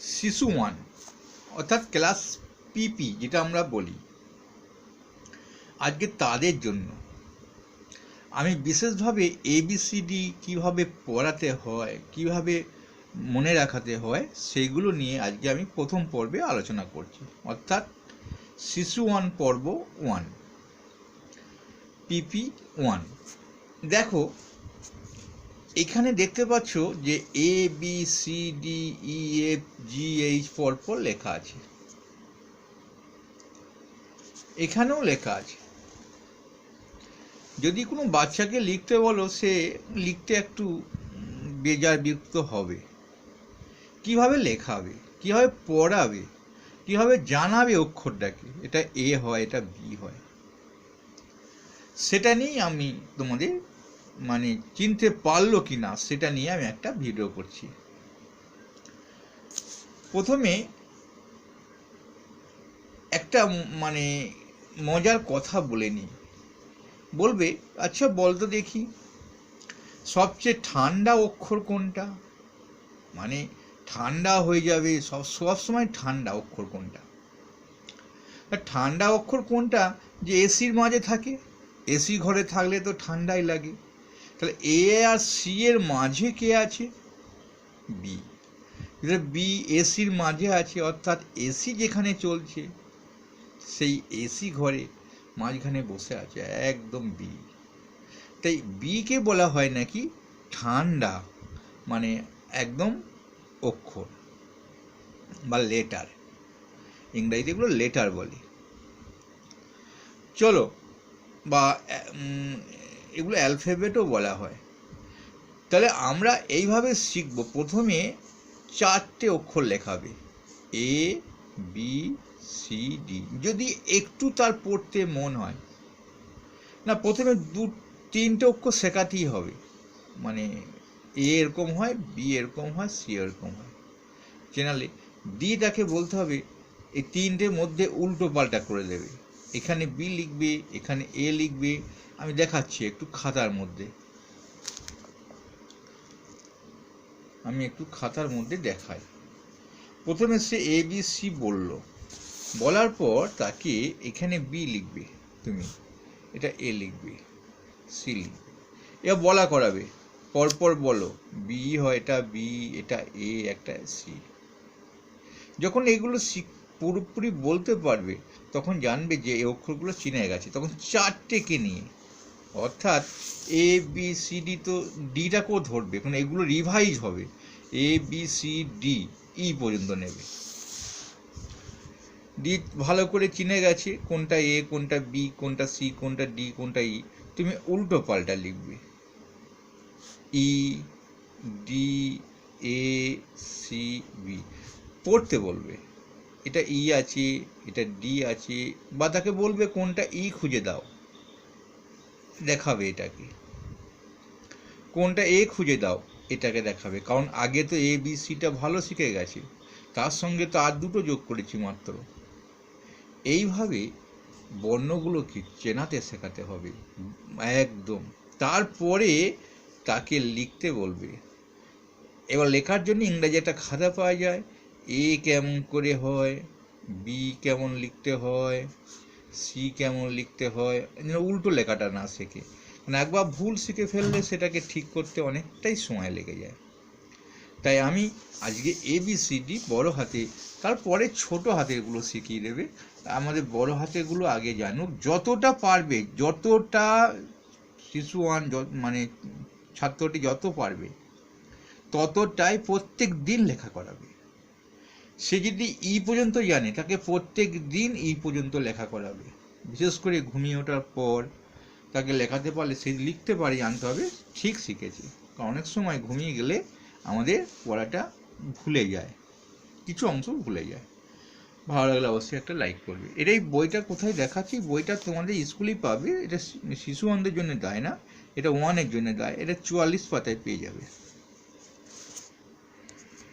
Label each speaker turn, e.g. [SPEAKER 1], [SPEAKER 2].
[SPEAKER 1] শিশু ওয়ান অর্থাৎ ক্লাস পিপি, যেটা আমরা বলি। আজকে তাদের জন্য। আমি বিশেষভাবে এবিসিডি কীভাবে পড়াতে হয়, কীভাবে মনে রাখাতে হয় সেইগুলো নিয়ে আজকে আমি প্রথম পর্বে আলোচনা করছি। অর্থাৎ শিশু ওয়ান পর্ব ওয়ান, পিপি ওয়ান। দেখো এখানে দেখতে পাচ্ছ যে A B C D E F G H পরপর লেখা আছে। এখানেও লেখা আছে। যদি কোনো বাচ্চাকে লিখতে বলো, সে লিখতে একটু বেজার বিরক্ত হবে। কীভাবে লেখাবে? কীভাবে পড়াবে? কীভাবে জানাবে অক্ষরটাকে? এটা এ হয়, এটা বি হয়। সেটা নিয়েই আমি তোমাদের মানে চিনতে পারল কি না সেটা নিয়ে আমি একটা ভিডিও করছি। প্রথমে একটা মানে মজার কথা বলে নিই বলবে আচ্ছা বল তো দেখি, সবচেয়ে ঠান্ডা অক্ষর কোনটা? মানে ঠান্ডা হয়ে যাবে, সব সবসময় ঠান্ডা অক্ষর কোনটা? ঠান্ডা অক্ষর কোনটা? যে এসির মাঝে থাকে এসি ঘরে থাকলে তো ঠান্ডাই লাগে। তাহলে এ আর সি এর মাঝে কে আছে? বি বি এসির মাঝে আছে, অর্থাৎ এসি যেখানে চলছে, সেই এসি ঘরে মাঝখানে বসে আছে, একদম বি তাই বিকে বলা হয় নাকি ঠান্ডা মানে একদম অক্ষর বা লেটার ইংরাজিতে এগুলো লেটার বলে। চলো, বা এগুলো অ্যালফাবেটও বলা হয়। তাহলে আমরা এইভাবে শিখব। প্রথমে চারটে অক্ষর লেখাবে। এ বি সি ডি যদি একটু তার পড়তে মন হয়। না, প্রথমে দু, তিনটে অক্ষর শেখাতেই হবে। মানে এ এরকম হয় বি এরকম হয় সি এরকম হয়। জেনারেলি ডি তাকে বলতে হবে, এই তিনটের মধ্যে উল্টো পাল্টা করে দেবে। এখানে বি লিখবে, এখানে এ লিখবে। আমি দেখাচ্ছি একটু খাতার মধ্যে। আমি একটু খাতার মধ্যে দেখাই। প্রথমে সে এ বি সি বলল। বলার পর তাকে এখানে বি লিখবে তুমি। এটা এ লিখবে সি লিখবে। এবার বলা করাবে। পরপর বলো বি হয় এটা বি এটা এ একটা সি যখন এগুলো শিখ- পুরোপুরি বলতে পারবে, তখন জানবে যে এই অক্ষরগুলো চিনে গেছে। তখন চারটেকে নিয়ে, অর্থাৎ এ বি সি ডি তো ডিটাকেও ধরবে কারণ এগুলো রিভাইজ হবে। A B C D E পর্যন্ত নেবে। ডি ভালো করে চিনে গেছে, কোনটা এ কোনটা বি কোনটা সি কোনটা ডি কোনটা ই তুমি উল্টো পাল্টা লিখবে। E D A C B পড়তে বলবে। এটা ই আছে, এটা ডি আছে, বা তাকে বলবে কোনটা ই খুঁজে দাও। দেখাবে এটাকে। কোনটা এ খুঁজে দাও, এটাকে দেখাবে। কারণ আগে তো এ, বি সিটা ভালো শিখে গেছে। তার সঙ্গে তো আর দুটো যোগ করেছি মাত্র। এইভাবে বর্ণগুলোকে চেনাতে শেখাতে হবে। একদম। তারপরে তাকে লিখতে বলবে। এবার লেখার জন্য ইংরাজি একটা খাতা পাওয়া যায়। এ কেমন করে হয়, বি কেমন লিখতে হয়, সি কেমন লিখতে হয় উল্টো লেখাটা না শেখে। মানে একবার ভুল শিখে ফেললে সেটাকে ঠিক করতে অনেকটাই সময় লেগে যায়। তাই আমি আজকে এ, বি, সি, ডি বড় হাতে তারপরে ছোট হাতেরগুলো শিখিয়ে দেবে। আমাদের বড় হাতেরগুলো আগে জানুক। যতটা পারবে, যতটা শিশু যত- মানে ছাত্রটি যত পারবে, ততটাই প্রত্যেক দিন লেখা করাবে। সে যদি ই পর্যন্ত জানে, তাকে প্রত্যেক দিন ই পর্যন্ত লেখা করাবে। বিশেষ করে ঘুমিয়ে ওঠার পর তাকে লেখাতে পারলে, সে লিখতে পারে, জানতে হবে, ঠিক শিখেছে। কারণ অনেক সময় ঘুমিয়ে গেলে আমাদের পড়াটা ভুলে যায়, কিছু অংশ ভুলে যায়। ভালো লাগলে অবশ্যই একটা লাইক করবে। এটাই বইটা কোথায় দেখাচ্ছি? বইটা তোমাদের স্কুলেই পাবে। এটা শিশু অন্ধের জন্য দেয় না, এটা ওয়ানের জন্য দেয়, এটা চুয়াল্লিশ পাতায় পেয়ে যাবে।